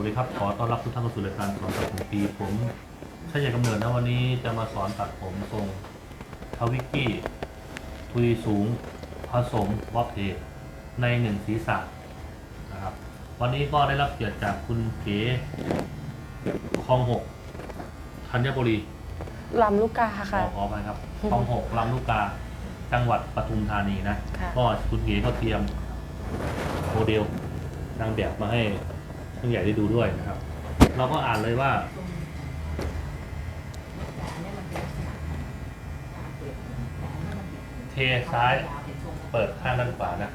วัสดีครับ ขอต้อนรับทุกท่านเข้าสู่รายการสอนตัดผมปีผมชายใหญ่กำเนิดนะวันนี้จะมาสอนตัดผมทรงทวิกกี้ทุยสูงผสมบ๊อบเทในหนึ่งศีรษะนะครับ วันนี้ก็ได้รับเกียรติจากคุณเก๋คลองหกธัญบุรีลำลูกกาค่ะขอขอไปครับคลองหกลำลูกกา จังหวัดปทุมธานีนะ ก็คุณเก๋ก็เตรียมโมเดลนางแบบมาให้ ผู้ใหญ่ได้ดูด้วยนะครับ เราก็อ่านเลยว่าเทซ้ายเปิดข้างด้านขวานะ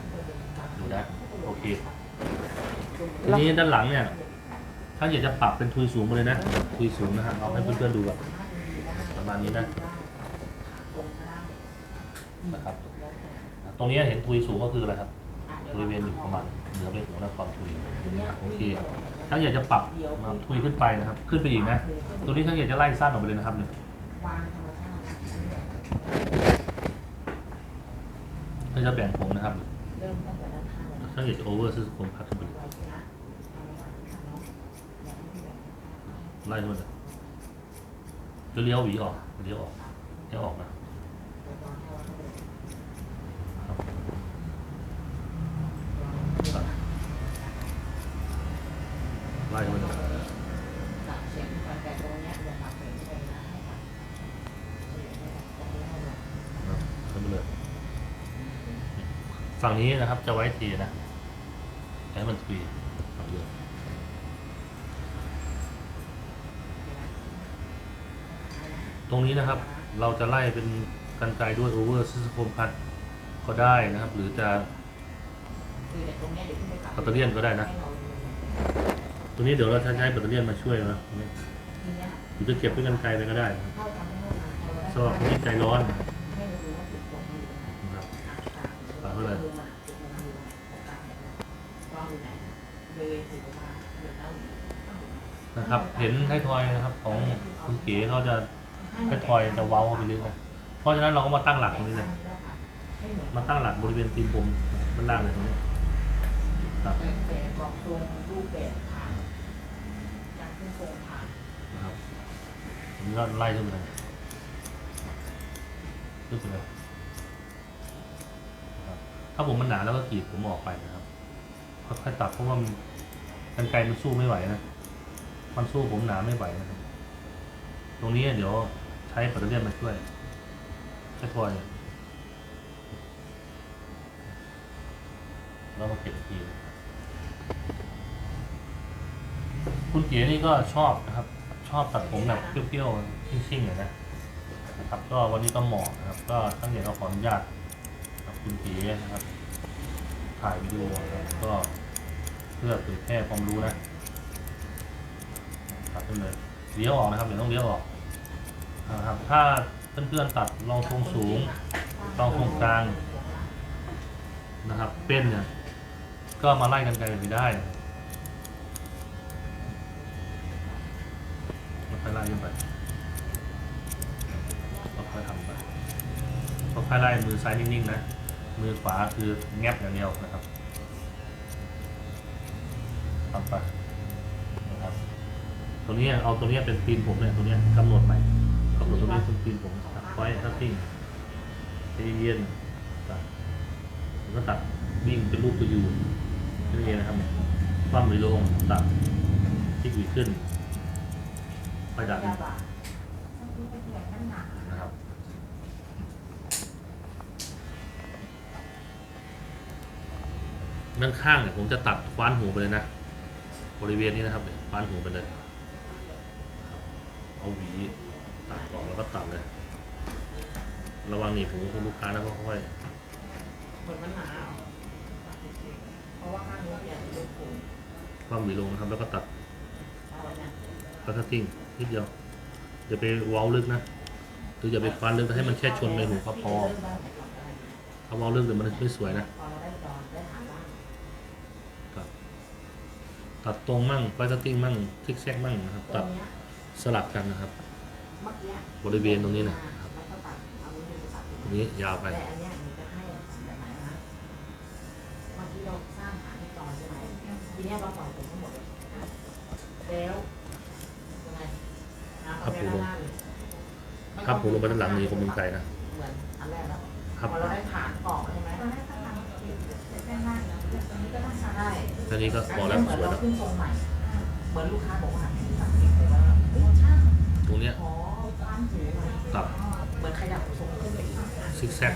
ดูนะโอเคทีนี้ด้านหลังเนี่ย ถ้าอยากจะปรับเป็นทุยสูงมาเลยนะ ทุยสูงนะฮะเอาให้เพื่อนๆดูแบบประมาณนี้นะนะครับ ตรงนี้เห็นทุยสูงก็คืออะไรครับบริเวณอยู่ประมาณ เหนือเป็นหัวและความทุยโอเคถ้าอยากจะปรับมาทุยขึ้นไปนะครับ ขึ้นไปอีกนะ ตัวนี้ถ้าอยากจะไล่สั้นออกไปเลยนะครับเนี่ยถ้าจะแบ่งผมนะครับถ้าอยากจะโอเวอร์ซื้อผมพัดขึ้นไปเลยไล่ขึ้นมาเลยจะเลี้ยวหวีออกเลี้ยวออกเลี้ยวออกนะ ไล่มาเลยขึ้นไปเลย ฝั่ง นี้นะครับ จะไว้ทีนะให้มันทีฝั่งเดียวตรงนี้นะครับ เราจะไล่เป็นกันไกลด้วยโอเวอร์ซิสโคมพัดก็ได้นะครับ หรือจะปัตเตอร์เลียนก็ได้นะตัวนี้เดี๋ยวเราจะใช้แบตเตอรี่มาช่วยนะหรือจะเก็บไว้กันไกลไปก็ได้นะครับสำหรับคนที่ใจร้อนนะครับฝากไว้เลย นะครับ เห็นไทยทอยนะครับ ของคุณเก๋เขาจะไทยทอยจะเว้าเข้าไปลึกนะเพราะฉะนั้นเราก็มาตั้งหลักตรงนี้เลยมาตั้งหลักบริเวณตีนผมด้านล่างเลยตรงนี้ครับบอกตรงรูปแบบทางการขึ้นโครงทางนะครับผมก็ไล่ขึ้นไปเลยขึ้นไปเลยถ้าผมมันหนาแล้วก็กรีดผมออกไปนะ ครับค่อยๆตัดเพราะว่ามันกันไกลมันสู้ไม่ไหวนะ มันสู้ผมหนาไม่ไหวนะครับ ตรงนี้เดี๋ยวใช้ปัตเตอร์เลียนมาช่วยใช้ทอยแล้วมาเก็บอีกทีคุณเก๋นี่ก็ชอบนะครับ ชอบตัดผมแบบเปรี้ยวๆซิ่งๆเลยนะนะครับ ก็วันนี้ก็เหมาะนะครับ ก็ตั้งใจเราขออนุญาตกับคุณเก๋นะครับ ถ่ายวิดีโอครับก็เพื่อเผยแพร่ความรู้นะตัดขึ้นเลยเลี้ยวออกนะครับเดี๋ยวต้องเลี้ยวออกนะครับถ้าเพื่อนๆตัดลองทรงสูงลองทรงกลางนะครับ เป็นเนี่ยก็มาไล่กันไกลไปได้ค่อยไล่ขึ้นไปค่อยทำไปค่อยไล่มือซ้ายนิ่งๆนะ มือขวาคือแงบอย่างเดียวนะครับทำไปนะครับ ตัวนี้เอาตัวนี้เป็นปีนผมเนี่ยตัวนี้กำหนดใหม่กำหนดตัวนี้เป็นปีนผมตัดไว้ทัตติ้งใจเย็นตัดแล้วก็ตัดวิ่งเป็นรูปตัวยูนี่เองนะครับเนี่ยคว่ำหรือลงตัดที่หวีขึ้นไปดัดนะครับ ด้านข้างเนี่ยผมจะตัดคว้านหูไปเลยนะ บริเวณนี้นะครับคว้านหูไปเลย เอาหวีตัดก่อนแล้วก็ตัดเลย ระวังหนีบหูคุณลูกค้านะค่อยเหมือนมันหนาอะเพราะว่าข้างนี้เนี่ยเป็นรูปโค้งๆคว่ำหวีลงนะครับแล้วก็ตัดเอาไว้เนี่ยพัสติ้งนิดเดียวอย่าไปเว้าลึกนะหรืออย่าไปคว้านลึกให้มันแค่ชนใบหูก็พอถ้าเว้าลึกเดี๋ยวมันไม่สวยนะ พอเราได้ตอนได้ฐานล่าง ครับ ตัดตรงมั่งพัสติ้งมั่งซิกแซกมั่งนะครับตรตัดงเนี้ยสลับกันนะครับเมื่อกี้บริเวณตรงนี้นะครับแล้วก็ตัดเอามือไปตัดตรงนี้ยาวไปแต่อันเนี้ยมันจะให้แบบไหนนะเมื่อกี้เราสร้างฐานให้ต่อใช่ไหมทีเนี้ยเราปล่อยผมทั้งหมดเลยแล้วยังไงอะครับผมเอาแค่ด้านหน้าเลยถ้าผมลงไปด้านหลังนี้ผมลงใจนะเหมือนอันแรกแล้วครับพอเราได้ฐานกรอบใช่ไหมต อนแรกก็ทำเป็นแป้งล่างแล้วตอนนี้ก็ต้องทำใช่ท่านี้ก็บอกแล้วเหมืสอนวยเราแล้วขึ้นทรงใหม่เหมือนลูกค้าบอกว่าที่สั่งเองเลยว่าเฮ้ยช่างตรงเนี้ยขอความสูงหน่อยตัดเหมือนขยับทรงขึ้นไปอีกซิกแซก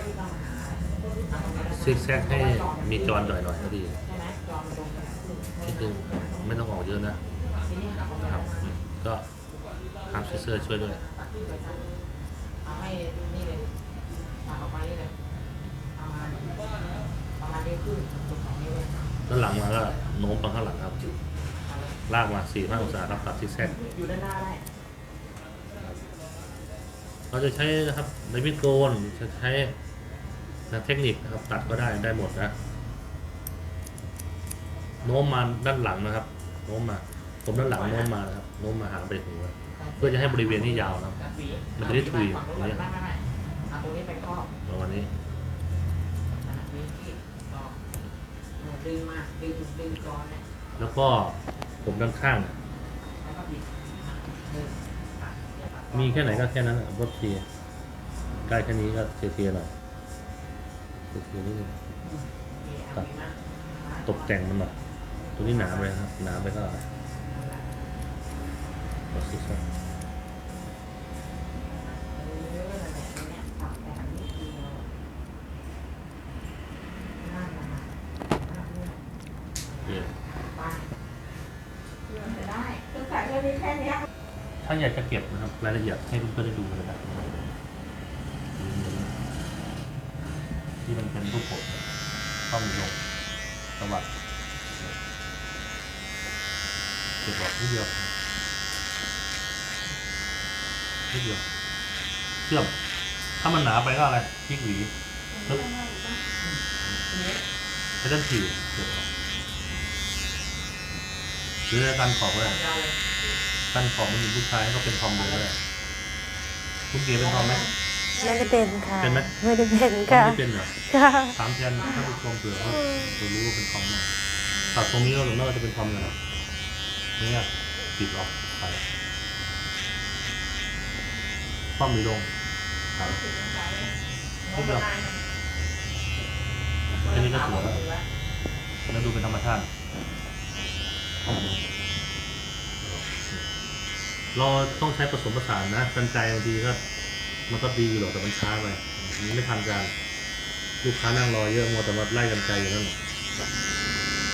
ซิกแซกให้มีจอนหน่อยหน่อยๆก็ดีใช่ไหมจอมันตรงกันนิดนึงไม่ต้องออกเยอะนะทีนี้หักออกมาครับก็ฮาร์ปเซอร์ช่วยด้วย ตัดขึ้นไปตัดเอาให้นี่เลยตัดออกมานี่เลยประมาณประมาณนี้ขึ้นจุดสองนิ้วเลย แล้ว หลังมาก็โน้มไปข้างหลังครับ ลากมาสี่ห้าองศาครับตัดซิกแซกอยู่ด้านหน้าได้เราจะใช้นะครับในมิดโกนจะใช้นะเทคนิคนะครับตัดก็ได้ได้หมดนะโน้มมาด้านหลังนะครับโน้มมา ผมด้านหลังโน้มมานะครับโน้มมาหาไปหัวเพื่อจะให้บริเวณที่ยาวนะครับมันจะได้ทุยฝั่งตรงเนี้นี้ยไม่ไม่ไม่เอาตรงนี้ไปครอบประมาณนี้ อะมีที่ก็เออ ดึงมา ดึง ดึงก้อนเนี่ยแล้วก็ผมด้านข้างเนี่ยแล้วก็บิดอะดึงอะเนี่ยตัดมีแค่ไหนก็แค่นั้นรถเทียร์ใกล้แค่นี้ก็เทียร์ๆหน่อยเทียร์ๆนิดนึงอืมโอเคเอาตัดดีมากตกแต่งมันหน่อยตัวนี้หนาไปครับหนาไปก็อะไรก็ซิกแซก เออแบบนี้ตัดแบบนี้เดียวนั่นนะนั่นเนี่ย เทียร์ ไป จะได้คือขายแค่นี้แค่เนี้ย ถ้าอยากจะเก็บนะครับรายละเอียดให้เพื่อนๆได้ดูเลยนะที่มันเป็นรูปผมข้ามีลงสวัสดเก็บออกนิดเดียวนิดเดียวเชื่อมถ้ามันหนาไปก็อะไรพลิกหวีปึ๊บใช้ด้านถี่เก็บออกหรือการขอบก็ได้ ยาวเลยการขอบมันมีผู้ชายให้เขาเป็นทอมเลยก็ได้คุณเก๋เป็นทอมไหมไม่ได้เป็นค่ะ เป็นไหมไม่ได้เป็นทอมค่ะไม่เป็นเหรอค่ะถามแทนท่านผู้ชมเผื่อเขาจะรู้ว่าเป็นทอมไหมตัดตรงนี้แล้วหรือว่าจะเป็นทอมเลยนะเนี่ยปิดออกไปคว่ำหรือลงครับไม่เป็นไรแค่นี้ก็สวยแล้วแล้วดูเป็นธรรมชาติ เราต้องใช้ผสมผสานนะกันไกลบางทีก็มันก็ดีอยู่หรอกแต่มันช้าไปมันไม่ทันการลูกค้านั่งรอเยอะมัวแต่มาไล่กันไกลอยู่นั่น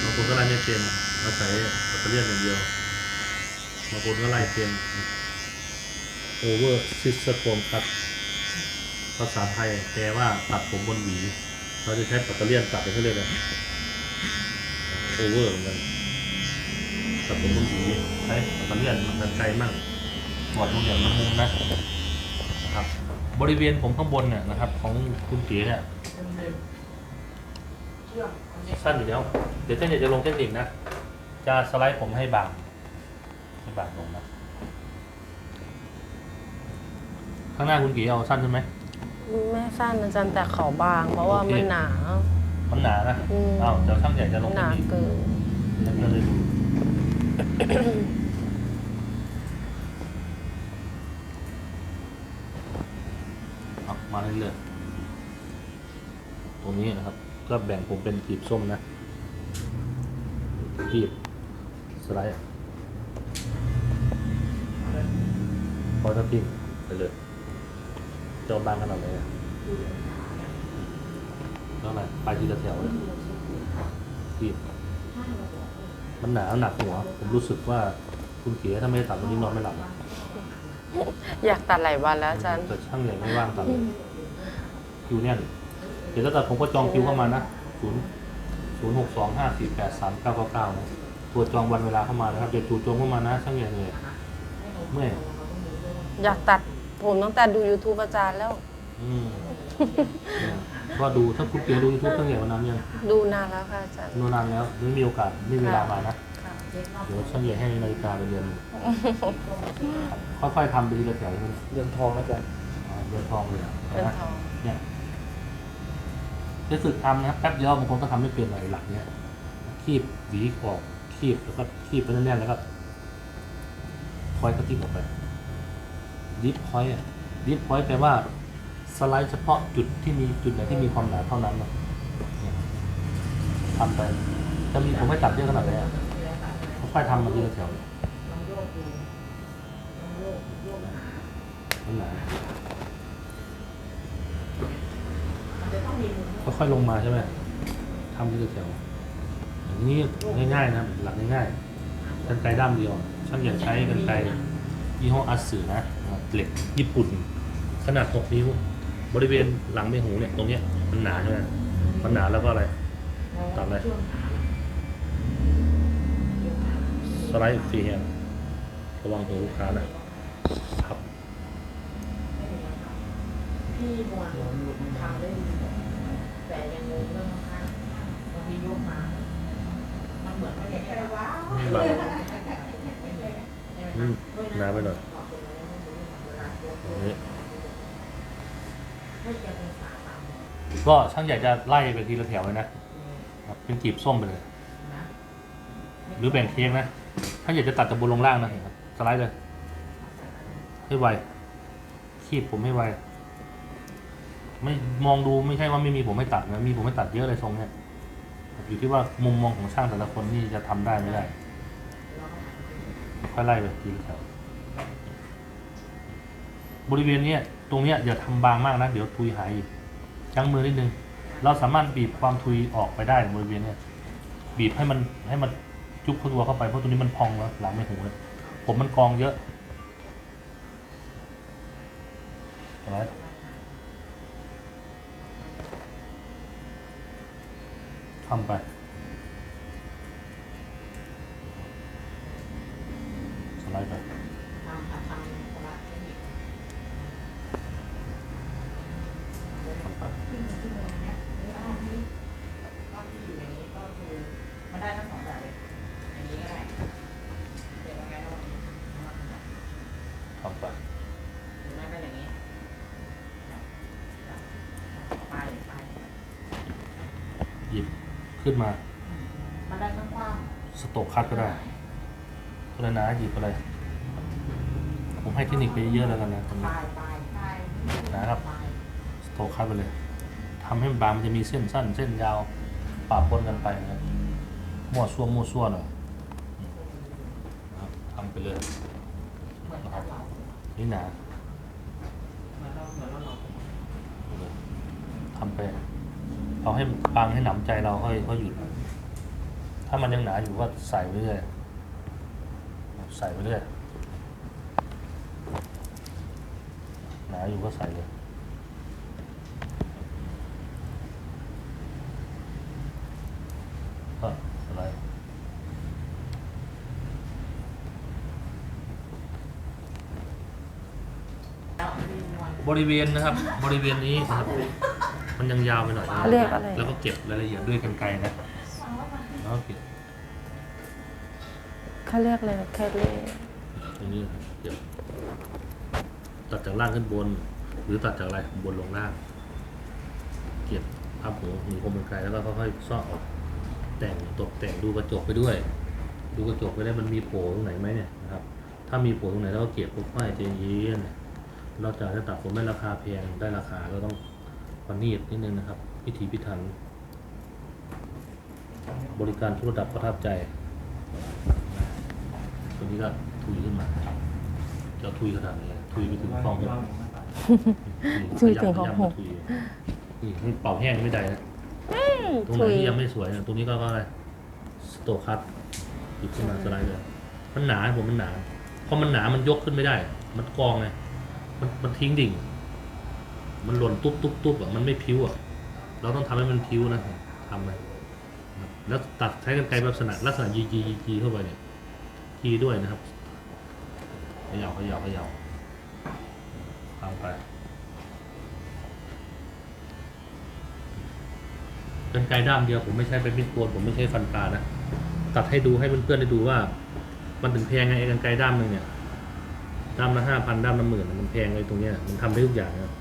บางคนก็ไล่ไม่เป็นอาศัยแบตเตอรี่อย่างเดียวบางคนก็ไล่เป็น over system cut ภาษาไทยแปลว่าตัดผมบนหวี เราจะใช้แบตเตอรี่ตัดไปเรื่อยๆเลย over เหมือนกัน ตัดผมบนหวีใช้แบตเตอรี่มันกันไกลมั่งบอดตรงอย่างมันมุมนะนะครับ บริเวณผมข้างบนเนี่ยนะครับ ของคุณเก๋เนี่ยเชื่อมอันนี้สั้นอยู่แล้วเดี๋ยวเจ้าเนี่ยจะลงเทคนิคนะ จะสไลด์ผมให้บางให้บางลงนะ ข้างหน้าคุณเก๋เอาสั้นใช่ไหมไม่สั้นอาจารย์แต่เขาบาง เพราะว่าโอเคมันหนา มันหนานะอืมอ้าวเดี๋ยวช่างใหญ่จะลงหเทคนานิคเกินให้เพื่อนได้ดู เอามาเรื่อยๆตรงนี้นะครับ ก็แบ่งผมเป็นกีบส้มนะกีบสไลด์พอถ้าปิ้งไปเลยจะเอาบางขนาดไหนอะแล้วอะไรปทีละแถวเลยกีบ มันหนาหนักหัว ผมรู้สึกว่าคุณเก๋ถ้าไม่ได้ตัดตรงนี้นอนไม่หลับนะอยากตัดหลายวันแล้วอาจารย์ แต่ช่างใหญ่ไม่ว่างตัดเลยคิวเนี่ยเดี๋ยวถ้าตัดผมก็จองคิวเข้ามานะศูนย์ศูนย์หกสองห้าสี่แปดสามเก้าเก้าเก้านะตัวจองวันเวลาเข้ามานะครับเดี๋ยวจู่โจมเข้ามานะ ช่างใหญ่เลยเมื่อยอยากตัดผมตั้งแต่ดู YouTube อาจารย์แล้ว อืม เนี่ยก็ดูถ้าคุณเก๋ดูยูทูบช่างใหญ่วันนั้นยังดูนานแล้วค่ะอาจารย์ดูนานแล้วไม่มีโอกาสไม่มีเวลามานะค่ะเดี๋ยวช่างใหญ่ให้นาฬิกาไปเรียนค่อยๆทำไปทีละแถวใช่ไหมเรือนทองนะจ๊ะอ่าเรียนทองเลยเป็นนะทองเนี่ยจะฝึกทำนะครับแป๊บเดียวบางคนก็ทำไม่เป็นเลยหลักเนี่ยคีบหวีออกคีบแล้วก็คีบไปแน่นๆแล้วก็พอยต์ก็ทิ้งออกไปดิฟพอยต์อะดิฟพอยต์แปลว่า สไลด์เฉพาะจุดที่มีจุดไหนที่มีความหนาเท่านั้นนะเนี่ยทำไปจะมีผมไม่ตัดเยอะขนาดไหนอะค่อยๆทำมาทีละแถวลองโยกดูลองโยกโยกหามันหนามันจะค่อยๆลงมาใช่ไหมทำทีละแถวอย่างนี้ง่ายๆนะหลักง่ายๆกันไกด้ามเดียวช่างอย่าใช้กันไกยี่ห้ออัสสึนะนะเหล็กญี่ปุ่น ขนาด 6 นิ้ว บริเวณหลังใบหูเนี่ยตรงเนี้ยมันหนาใช่ไหมมันหนาแล้วก็อะไร ตัดเลยช่วงหาช่วงหาสไลด์ฟรีแฮนด์ระวังหูลูกค้านะครับพี่มวลทำได้ดีแต่ยังงงเรื่องข้างๆบางทียกมา มันเหมือนไม่ได้ใครว้าวนี่แบบอืมหนาไปหน่อยอย่างนี้ ไม่จะเป็นสาตามก็ช่างอยากจะไล่ไปทีละแถวเลยนะครับเป็นกีบส้มไปเลย นะหรือแบ่งเค้กนะถ้าอยากจะตัดจากบนลงล่างนะครับสไลด์เลย ให้ไวคีบผมให้ไวไม่มองดูไม่ใช่ว่าไม่มีผมไม่ตัดนะมีผมไม่ตัดเยอะเลยทรงเนี้ยอยู่ที่ว่ามุมมองของช่างแต่ละคนนี่จะทำได้ไม่ได้ค่อยไล่ไปทีละแถวบริเวณเนี้ย ตรงเนี้ยอย่าทำบางมากนะ เดี๋ยวทุยหายอีกยั้งมือนิดนึง เราสามารถบีบความทุยออกไปได้บริเวณเนี้ยบีบให้มันให้มันจุกตัวเข้าไปเพราะตัวนี้มันพองแล้วหลังไม่หูเลยผมมันกองเยอะเอาไว้ทำไป สไลด์ไป ทำทำทำสมาธิ ทำไป ขึ้นมาขึ้นมาเนี่ยไม่ได้ที่ ก็ที่อยู่อย่างนี้ก็คือมันได้ทั้งสองแบบเลยอย่างนี้ก็ได้เดี๋ยวยังไงเรา ทำไป หรือไม่ก็อย่างนี้ไปไป หยิบ ขึ้นมา มันได้ทั้งกว้างสโตกคัดก็ได้ก็เลยนะหยิบอะไร ผมให้เทคนิคไปเยอะแล้วกันนะตรงปนี้ลายปลายตายนะครับปลายสโตกคัดไปเลยทำให้มันบางมันจะมีเส้นสั้น เส้นยาวปะปนกันไปนะครับมั่วซั่วมั่วซั่วหน่อยนะครับทำไปเลยเหมือนกับเรานี่หนาเหมือนเราเหมือนเราหลอกทำไป เอาให้บางให้หนำใจเราค่อยค่อยหยุด ถ้ามันยังหนาอยู่ก็ใส่ไปเรื่อยใส่ไปเรื่อยหนาอยู่ก็ใส่เลยก็อะไรบริเวณนะครับ บริเวณนี้นะครับ มันยังยาวไปหน่อยนะเขาเรียกอะไร แล้วก็เก็บรายละเอียดด้วยกันไกรนะแล้วก็เก็บเขาเรียกเลยแคลเล่ตรงนี้นะครับเก็บตัดจากล่างขึ้นบน หรือตัดจากอะไรบนลงล่าง เก็บภาพหูหนีคมกันไกลแล้วก็ค่อยๆซ่อออก แต่งตกแต่งดูกระจกไปด้วย ดูกระจกไปได้มันมีโผล่ตรงไหนไหมเนี่ยนะครับ ถ้ามีโผล่ตรงไหนแล้วก็เก็บพวกป้ายใจเย็นนอกจากจะตัดผมไม่ราคาแพงได้ราคาก็ต้อง ประณีตนิดนึงนะครับ พิถีพิถัน บริการทุกระดับประทับใจ ตัวนี้ก็ทุยขึ้นมาจะทุยขนาดไหนทุยไปถึงฟองหกทุยถึงของหกทุยนี่ให้เป่าแห้งไม่ได้นะตรงไหนทุยที่ยังไม่สวยนะตรงนี้ก็ก็อะไรสโตคัตหยิบขึ้นมาสไลด์เลยมันหนาผมมันหนาพอมันหนามันยกขึ้นไม่ได้ มันกองไงมันมันทิ้งดิ่ง มันหล่นตุ๊บตุ๊บตุ๊บอะมันไม่พิ้วอะเราต้องทำให้มันพิ้วนะทำเลยนะแล้วตัดใช้กันไกรลักษณะลักษณะยีจียีจีเข้าไปเนี่ยจีด้วยนะครับขย่าขย่าขย่าทำไปกันไกรด้ามเดียวผมไม่ใช้เป็นมิดโกนผมไม่ใช้ฟันปลานะตัดให้ดูให้เพื่อนๆได้ดูว่า มันถึงแพงไงไอ้กันไกรด้ามหนึ่งเนี่ยด้ามละห้าพันด้ามละหมื่นมันแพงเลยตรงเนี้ยมันทำได้ทุกอย่างนะครับ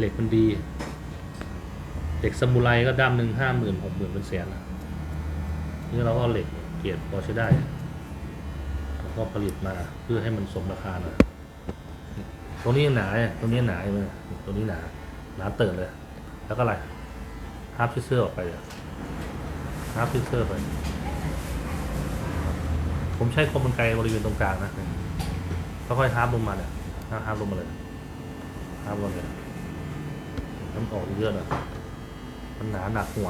เหล็กมันดี เหล็กสมุไรก็ด้ามหนึ่งห้าหมื่นหกหมื่นเป็นแสนนะนี่เราก็เหล็กเกียรติพอใช้ได้ก็ผลิตมาเพื่อให้มันสมราคาน่อยตรงนี้หนาตรงนี้หนาใช่ไหมตรงนี้หนาหนาเติร์เลย แล้วก็อะไรฮาร์ปพิเซอร์ออกไปเลยฮาร์ปพิเซอร์ไป ผมใช้คมมันไกบริเวณตรงกลางนะค่อยๆฮาร์ปลงมาเนี่ยฮาร์ปลงมาเลยฮาร์ปลงเลย น้ำออกเยอะเลยมันหนาหนักหัว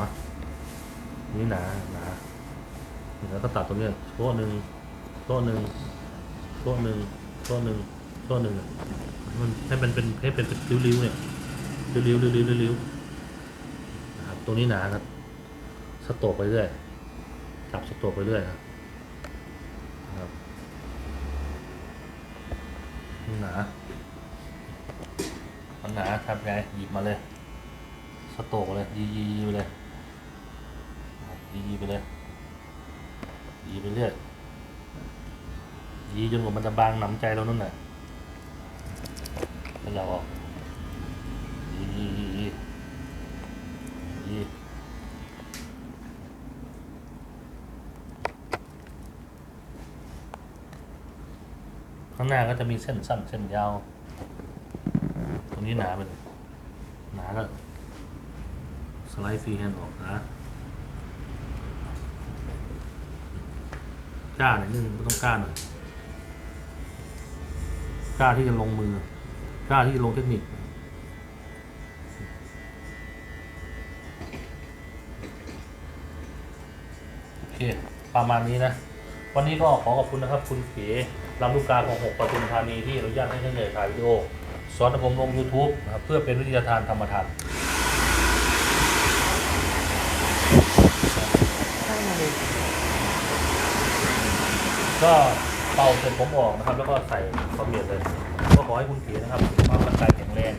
นี่หนาหนาแล้วก็ตัดตรงนี้โต๊ะหนึ่งโต๊ะหนึ่งโต๊ะหนึ่งโต๊ะหนึ่งโต๊ะหนึ่งมันให้มันเป็นให้เป็นริ้วๆเนี่ยริ้วๆริ้วๆริ้วๆนะครับตรงนี้หนาครับสโตกไปเรื่อยจับสโตกไปเรื่อยครับนะครับหนา หนาทำไงหยิบมาเลย สโตกเลยยียีไปเลยยีไปเลยยีไปเรื่อยยีจนกว่ามันจะบางหนำใจเรานั่นแหละแล้วเราออกยียียียีข้างหน้าก็จะมีเส้นสั้นเส้นยาว นี้หนาไปเลยหนาแล้วสไลด์ฟรีแฮนด์ออกนะกล้าหน่อยนึงก็ต้องกล้าหน่อยกล้าที่จะลงมือกล้าที่จะลงเทคนิคโอเคประมาณนี้นะ วันนี้ก็ขอขอบคุณนะครับ คุณเก๋ลำลูกกาของหกปทุมธานีที่อนุญาตให้ท่านใหญ่ถ่ายวิดีโอ สอนผมลง YouTube นะครับเพื่อเป็นวิทยาทานธรรมทานก็เป่าเสร็จผมออกนะครับ แล้วก็ใส่คอมเมนต์เลย ก็ขอให้คุณเก๋นะครับสุขภาพร่างกายแข็งแรง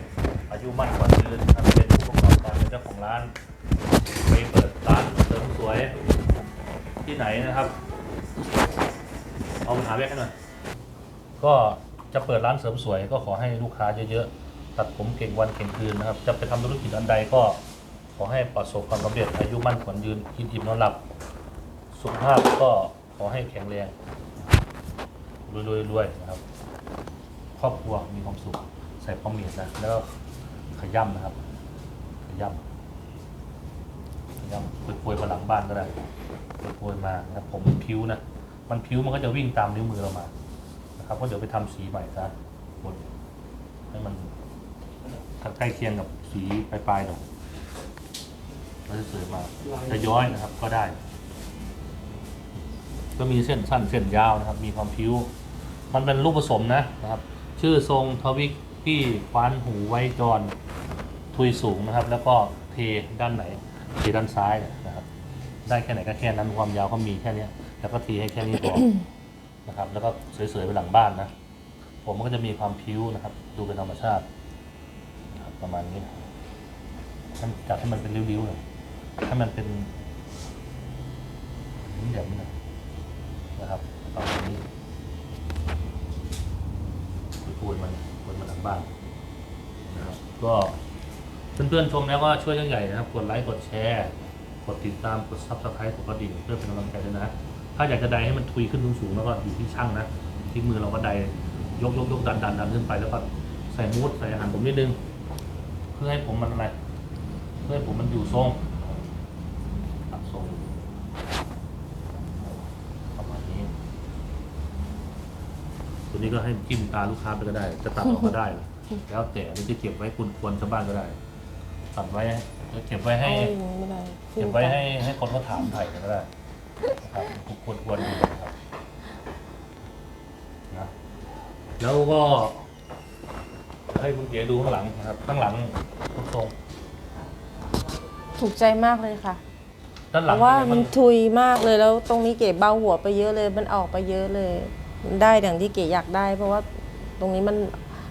อายุมั่นขวัญยืนนะครับเป็นผู้ประกอบการเป็นเจ้าของร้านไปเปิดร้านเสริมสวยที่ไหนนะครับ เอาปัญหาแยกให้หน่อยก็ จะเปิดร้านเสริมสวยก็ขอให้ลูกค้าเยอะๆ ตัดผมเก่งวันเก่งคืนนะครับ จะไปทำธุรกิจอันใดก็ขอให้ประสบความสำเร็จอายุมั่นขวัญยืนกินอิ่มนอนหลับ สุขภาพก็ขอให้แข็งแรงรวยๆนะครับ ครอบครัวมีความสุขใส่พอมีดนะแล้วขย่ำนะครับ ขย่ำขย่ำปรยๆมาหลังบ้านก็ได้ปรยๆมานะผมผิวนะมันผิวมันก็จะวิ่งตามนิ้วมือเรามา นะครับก็เดี๋ยวไปทำสีใหม่ซะบนให้มันใกล้เคียงกับสีปลายๆหน่อยแล้วจะสวยมาจะย้อยนะครับก็ได้ ก็มีเส้นสั้นเส้นยาวนะครับ มีความพิ้วมันเป็นรูปผสมนะนะครับ ชื่อทรงทวิกที่คว้านหูไว้จรทุยสูงนะครับ แล้วก็เทด้านไหนเทด้านซ้ายนะครับ ได้แค่ไหนก็แค่นั้นความยาวก็มีแค่เนี้ยแล้วก็เทให้แค่นี้พอ นะครับ แล้วก็สวยๆไปหลังบ้านนะ ผมมันก็จะมีความพิ้วนะครับ ดูเป็นธรรมชาตินะครับประมาณนี้ให้มันจัดให้มันเป็นริ้วๆเลยให้มันเป็นนี่แบบนี้หน่อยนะครับประมาณนี้พูดมันคนมาทางบ้านนะครับ ก็เพื่อนๆชมแล้วก็ช่วยช่างใหญ่นะครับ กดไลค์ กดแชร์ กดติดตาม กดซับสไครต์กดกระดิ่งเพื่อเป็นกำลังใจด้วยนะ ถ้าอยากจะไดให้มันทุยขึ้นสูงๆแล้วก็อยู่ที่ช่างนะที่มือเราก็ไดยกยกยกดันดันดันขึ้นไปแล้วก็ใส่มูดใส่อาหารผมนิดนึง เพื่อให้ผมมันอะไร เพื่อให้ผมมันอยู่ทรงตัดทรงประมาณนี้ ตัวนี้ก็ให้จิ้มตาลูกค้าไปก็ได้ จะตัดออกก็ได้ แล้วแต่อันนี้จะเก็บไว้คุณควรชาวบ้านก็ได้ ตัดไว้เก็บไว้ให้เอาอย่างนี้ไม่ได้เก็บไว้ให้ให้คนเขาถามไถ่ก็ได้นะ ครับควรควรดูนะครับนะแล้วก็ให้คุณเก๋ดูข้างหลังนะครับ ข้างหลังทุกทรงถูกใจมากเลยค่ะ ด้านหเพลังราะว่าเป็มันนไงบ้างทุยมากเลยแล้วตรงนี้เก๋เบาหัวไปเยอะเลย มันออกไปเยอะเลยมันได้อย่างที่เก๋อยากได้ เพราะว่าตรงนี้มัน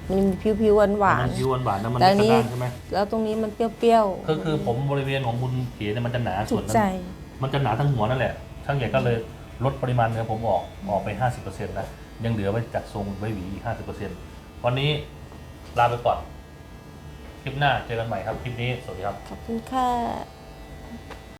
มันมีผิวๆหวาน มันผิวหวานๆนะมันแต่ไม่อันกระนี้ด้างใช่ไหมๆแล้วตรงนี้มันเปรี้ยวก็คือผมบริเวณของคุณเก๋เนี่ยมันจะหนาๆส่ถูวนกนั้ใจ นมันจะหนาทั้งหัวนั่นแหละ ช่างใหญ่ก็เลยลดปริมาณเนื้อผมออกออกไป 50%นะยังเหลือไว้จัดทรงไว้หวีอีก50%วันนี้ลาไปก่อน คลิปหน้าเจอกันใหม่ครับ คลิปนี้ สวัสดีครับ ขอบคุณค่ะ